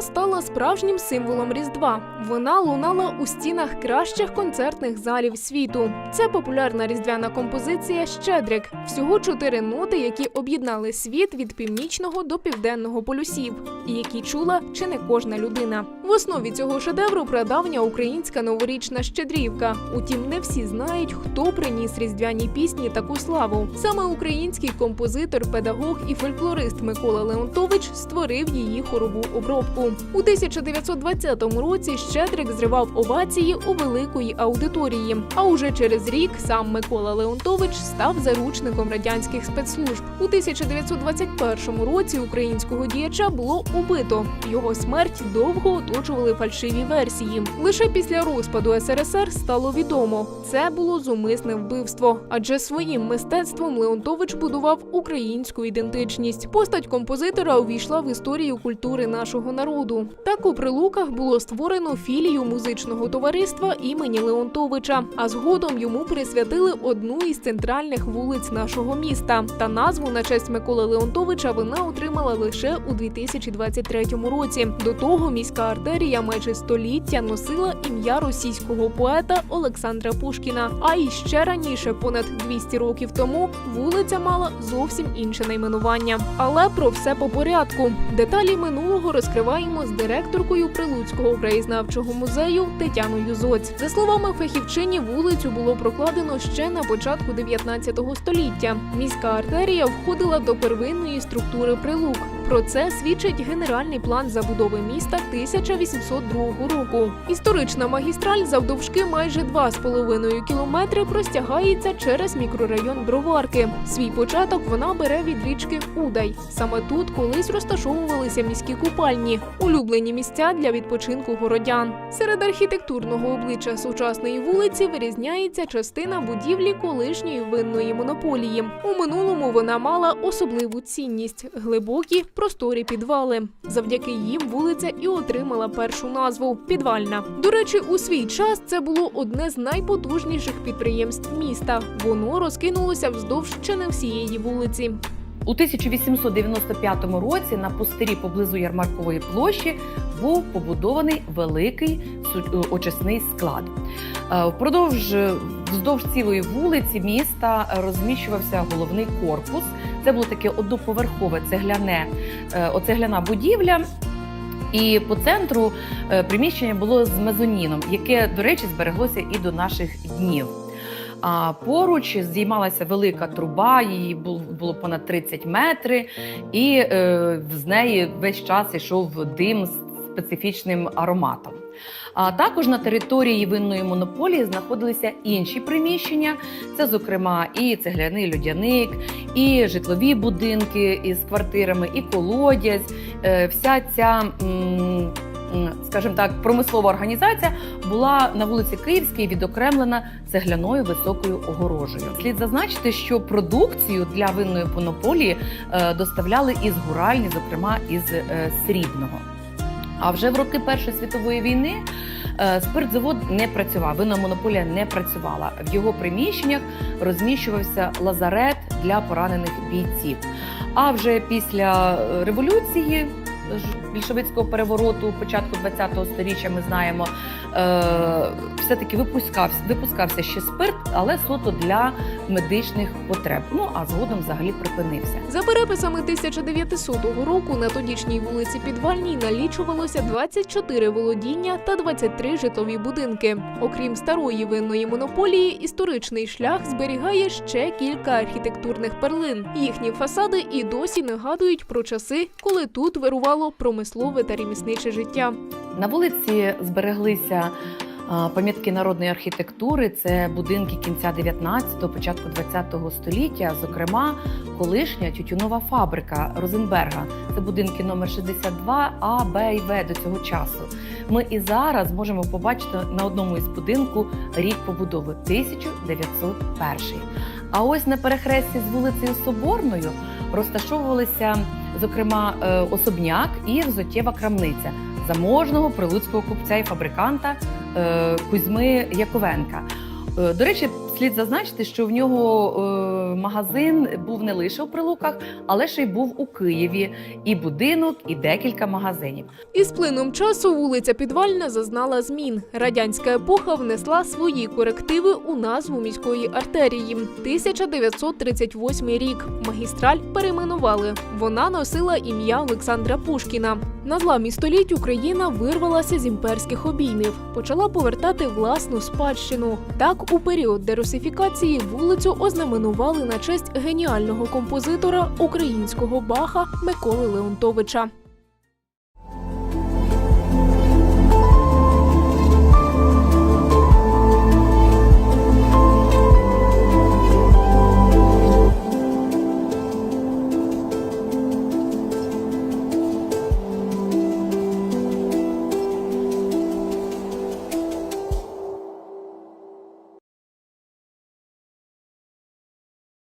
справжнім символом Різдва. Вона лунала у стінах кращих концертних залів світу. Це популярна різдвяна композиція Щедрик. Всього чотири ноти, які об'єднали світ від північного до південного полюсів, і які чула чи не кожна людина. В основі цього шедевру прадавня українська новорічна щедрівка. Утім, не всі знають, хто приніс різдвяній пісні таку славу. Саме український композитор, педагог і фольклорист Микола Леонтович створив її хорову обробку. У 1920 році Щедрик зривав овації у великої аудиторії. А уже через рік сам Микола Леонтович став заручником радянських спецслужб. У 1921 році українського діяча було убито. Його смерть довго оточували фальшиві версії. Лише після розпаду СРСР стало відомо, це було зумисне вбивство, адже своїм мистецтвом Леонтович будував українську ідентичність. Постать композитора увійшла в історію культури нашого народу. Так у прилуках було створено філію музичного товариства імені Леонтовича, а згодом йому присвятили одну із центральних вулиць нашого міста. Та назву на честь Миколи Леонтовича вона отримала лише у 2023 році. До того міська артерія майже століття носила ім'я російського поета Олександра Пушкіна. А іще раніше, понад 200 років тому, вулиця мала зовсім інше найменування. Але про все по порядку. Деталі минулого розкриваємо з директоркою Прилуцького краєзнавчого музею Тетяною Зоць. За словами фахівчині, вулицю було прокладено ще на початку 19 століття. Міська артерія входила до первинної структури прилук. Про це свідчить генеральний план забудови міста 1802 року. Історична магістраль завдовжки майже 2,5 кілометри простягається через мікрорайон Броварки. Свій початок вона бере від річки Удай. Саме тут колись розташовувалися міські купальні, улюблені місця для відпочинку городян. Серед архітектурного обличчя сучасної вулиці вирізняється частина будівлі колишньої винної монополії. У минулому вона мала особливу цінність глибокі просторі підвали. Завдяки їм вулиця і отримала першу назву підвальна. До речі, у свій час це було одне з найпотужніших підприємств міста. Воно розкинулося вздовж чи не всієї вулиці. У 1895 році на пустирі поблизу Ярмаркової площі був побудований великий очисний склад. Е, Впродовж вздовж цілої вулиці міста розміщувався головний корпус. Це було таке одноповерхове цегляне, е, оцегляна будівля. І по центру е, приміщення було з мезоніном, яке, до речі, збереглося і до наших днів. А поруч здіймалася велика труба, її було понад 30 метрів, і е, з неї весь час йшов дим з специфічним ароматом. А також на території винної монополії знаходилися інші приміщення. Це, зокрема, і цегляний людяник, і житлові будинки із квартирами, і колодязь. Е, Вся ця, скажімо так, промислова організація була на вулиці Київській відокремлена цегляною високою огорожею. Слід зазначити, що продукцію для винної монополії е, доставляли із гуральні, зокрема із е, срібного. А вже в роки Першої світової війни е, спиртзавод не працював, Вина монополія не працювала. В його приміщеннях розміщувався лазарет для поранених бійців. А вже після е, революції більшовицького перевороту, початку ХХ століття, ми знаємо, е, все-таки випускався, випускався ще спирт, але суто для медичних потреб. Ну а згодом взагалі припинився. За переписами 1900 року на тодішній вулиці Підвальній налічувалося 24 володіння та 23 житлові будинки. Окрім старої винної монополії, історичний шлях зберігає ще кілька архітектурних перлин. Їхні фасади і досі нагадують про часи, коли тут вирувало промислове та ремісниче життя. На вулиці збереглися пам'ятки народної архітектури. Це будинки кінця 19-го, початку 20-го століття, зокрема, колишня тютюнова фабрика Розенберга. Це будинки номер 62 А, Б і В до цього часу. Ми і зараз можемо побачити на одному із будинку рік побудови 1901. А ось на перехресті з вулицею Соборною розташовувалися, зокрема, е, особняк і взуттєва крамниця заможного прилуцького купця і фабриканта е, Кузьми Яковенка. Е, До речі, слід зазначити, що в нього е, магазин був не лише у Прилуках, але ще й був у Києві. І будинок, і декілька магазинів. Із плином часу вулиця Підвальна зазнала змін. Радянська епоха внесла свої корективи у назву міської артерії. 1938 рік. Магістраль перейменували. Вона носила ім'я Олександра Пушкіна. На зламі століть Україна вирвалася з імперських обіймів, почала повертати власну спадщину. Так, у період дерусифікації вулицю ознаменували на честь геніального композитора українського баха Миколи Леонтовича.